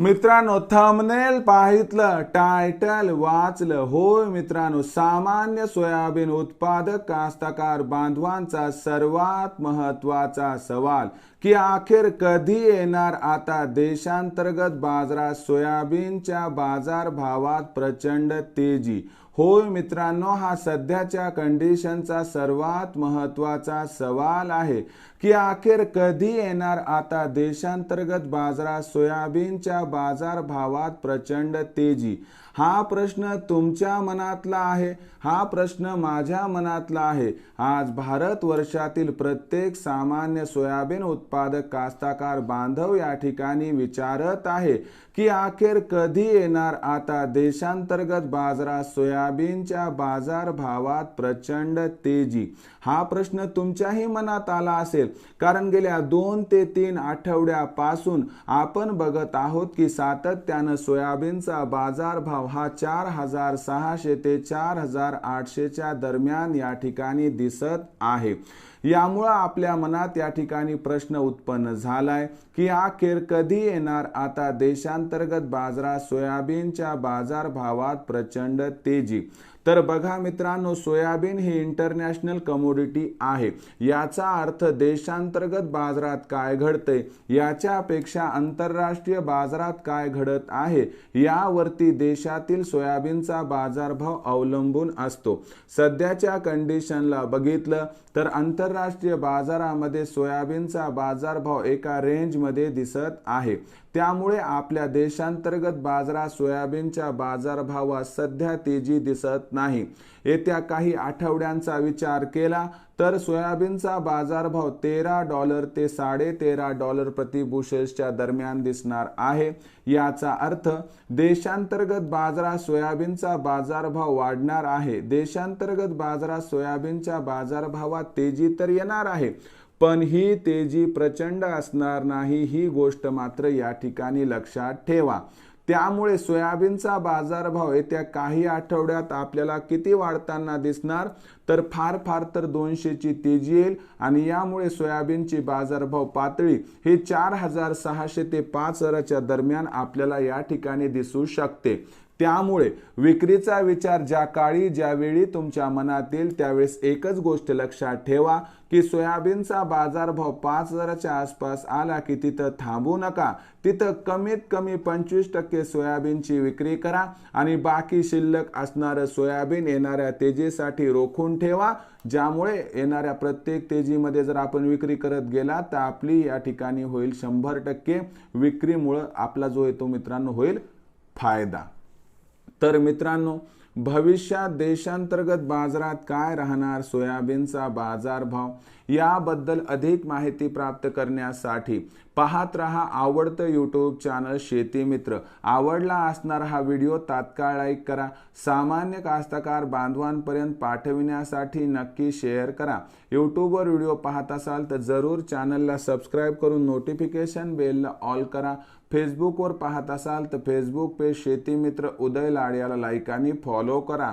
मित्रांनो thumbnail पाहितलं title वाचलं. होय मित्रांनो सामान्य सोयाबीन उत्पादक कास्तकार बांधवांचा सर्वात महत्त्वाचा सवाल की अखेर कधी येणार? आता देशांतर्गत बाजारात सोयाबीनच्या बाजारभावात प्रचंड तेजी. होय मित्रांनो हा सध्याच्या कंडिशनचा सर्वात महत्त्वाचा सवाल आहे की अखेर कधी येणार आता देशांतर्गत बाजारात सोयाबीनच्या बाजारभावात प्रचंड तेजी? हा प्रश्न तुमच्या मनातला आहे हा प्रश्न माझ्या मनातला आहे. आज भारत वर्षातील प्रत्येक सामान्य सोयाबीन उत्पादक कास्ताकार बांधव या ठिकाणी विचारत आहे की अखेर कधी येणार आता देशांतर्गत बाजारात सोयाबीनच्या बाजार भावात प्रचंड तेजी. हा प्रश्न तुमच्याही मनात आला असेल. कारण गेल्या दोन ते तीन आठवड्यापासून आपण बघत आहोत की सातत्यानं सोयाबीनचा बाजारभाव हा चार हजार सहाशे ते चार हजार आठशेच्या दरम्यान या ठिकाणी दिसत आहे. यामुळं आपल्या मनात या ठिकाणी प्रश्न उत्पन्न झालाय की अखेर कधी येणार? आता देशांतर्गत बाजारात सोयाबीनच्या बाजारभावात प्रचंड तेजी तर बघा मित्रांनो सोयाबीन ही इंटरनॅशनल कमोडिटी आहे. याचा अर्थ देशांतर्गत बाजारात काय घडते याच्यापेक्षा आंतरराष्ट्रीय बाजारात काय घडत आहे यावरती देशातील सोयाबीनचा बाजारभाव अवलंबून असतो. सध्याच्या कंडिशनला बघितलं तर आंतरराष्ट्रीय बाजारामध्ये सोयाबीनचा बाजारभाव एका रेंजमध्ये दिसत आहे. त्यामुळे आपल्या देशांतर्गत बाजारात सोयाबीनच्या बाजारभावात सध्या तेजी दिसत नाही. येत्या काही आठवड्यांचा विचार केला तर सोयाबीनचा बाजारभाव तेरा डॉलर ते साडेतेरा डॉलर प्रति बुशेल्सच्या दरम्यान दिसणार आहे. याचा अर्थ देशांतर्गत बाजारात सोयाबीनचा बाजारभाव वाढणार आहे. देशांतर्गत बाजारात सोयाबीनच्या बाजारभावात तेजी तर येणार आहे. पण ही तेजी प्रचंड असणार नाही ही गोष्ट मात्र या ठिकाणी लक्षात ठेवा. त्यामुळे सोयाबीनचा बाजारभाव येत्या काही आठवड्यात आपल्याला किती वाढताना दिसणार? तर फार फार तर दोनशेची तेजी येईल आणि यामुळे सोयाबीनची बाजारभाव पातळी ही चार हजार सहाशे ते पाच हजाराच्या दरम्यान आपल्याला या ठिकाणी दिसू शकते. त्यामुळे विक्रीचा विचार ज्या काळी ज्यावेळी तुमच्या मनात येईल त्यावेळेस एकच गोष्ट लक्षात ठेवा की सोयाबीनचा बाजारभाव पाच हजाराच्या आसपास आला की तिथं थांबू नका. तिथं कमीत कमी पंचवीस टक्के सोयाबीनची विक्री करा आणि बाकी शिल्लक असणारं सोयाबीन येणाऱ्या तेजीसाठी रोखून ठेवा. ज्यामुळे येणाऱ्या प्रत्येक तेजीमध्ये जर आपण विक्री करत गेला तर आपली या ठिकाणी होईल शंभर टक्के. विक्रीमुळं आपला जो आहे तो मित्रांनो होईल फायदा. तर मित्रांनो भविष्यात देशांतर्गत बाजारात काय राहणार? सोयाबीनचा बाजारभाव याबद्दल अधिक माहिती प्राप्त करण्यासाठी पाहत रहा आवडतं यूट्यूब चॅनल शेती मित्र. आवडला असणारा हा व्हिडिओ तात्काळ लाईक करा. सामान्य कास्तकार बांधवांपर्यंत पाठविण्यासाठी नक्की शेअर करा. यूट्यूबवर व्हिडिओ पाहत असाल तर जरूर चॅनलला सबस्क्राईब करून नोटिफिकेशन बेलला ऑल करा. फेसबुकवर पाहत असाल तर फेसबुक पेज शेती मित्र उदय लाड याला लाईक आणि फॉलो करा.